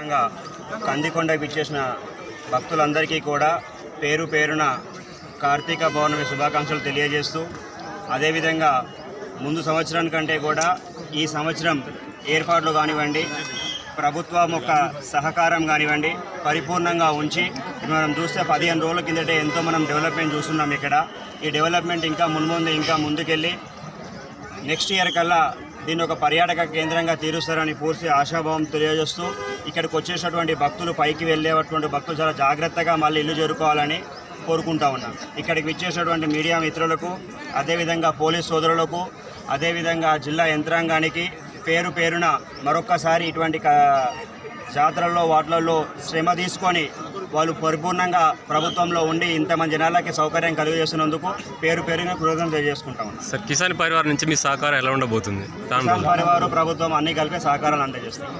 సందర్భంగా కందికొండకు ఇచ్చేసిన భక్తులందరికీ కూడా పేరు పేరున కార్తీక పౌర్ణమి శుభాకాంక్షలు తెలియజేస్తూ అదేవిధంగా ముందు సంవత్సరం కంటే కూడా ఈ సంవత్సరం ఏర్పాట్లు కానివ్వండి ప్రభుత్వం యొక్క సహకారం కానివ్వండి పరిపూర్ణంగా ఉంచి మనం చూస్తే పదిహేను రోజుల కిందటే ఎంతో మనం డెవలప్మెంట్ చూస్తున్నాం ఇక్కడ. ఈ డెవలప్మెంట్ ఇంకా మున్ముందు ఇంకా ముందుకెళ్ళి నెక్స్ట్ ఇయర్ కల్లా దీన్ని ఒక పర్యాటక కేంద్రంగా తీరుస్తారని పూర్తి ఆశాభావం తెలియజేస్తూ ఇక్కడికి వచ్చేటటువంటి భక్తులు పైకి వెళ్ళేటువంటి భక్తులు చాలా జాగ్రత్తగా మళ్ళీ ఇల్లు చేరుకోవాలని కోరుకుంటా ఉన్నాం. ఇక్కడికి విచ్చేసినటువంటి మీడియా మిత్రులకు అదేవిధంగా పోలీస్ సోదరులకు అదేవిధంగా జిల్లా యంత్రాంగానికి పేరు పేరున మరొక్కసారి ఇటువంటి క- జాతరల్లో వాటిలలో శ్రమ తీసుకొని వాళ్ళు పరిపూర్ణంగా ప్రభుత్వంలో ఉండి ఇంతమంది జనాలకి సౌకర్యం కలుగజేస్తున్నందుకు పేరు పేరున కృతజ్ఞతలు తెలియజేసుకుంటా ఉన్నాం. సార్ కిసాన్ పరివార్ నుంచి మీ సహకారం ఎలా ఉండబోతుంది? కిసాన్? పరివారు ప్రభుత్వం అన్ని కలిపి సహకారాలు అందజేస్తాం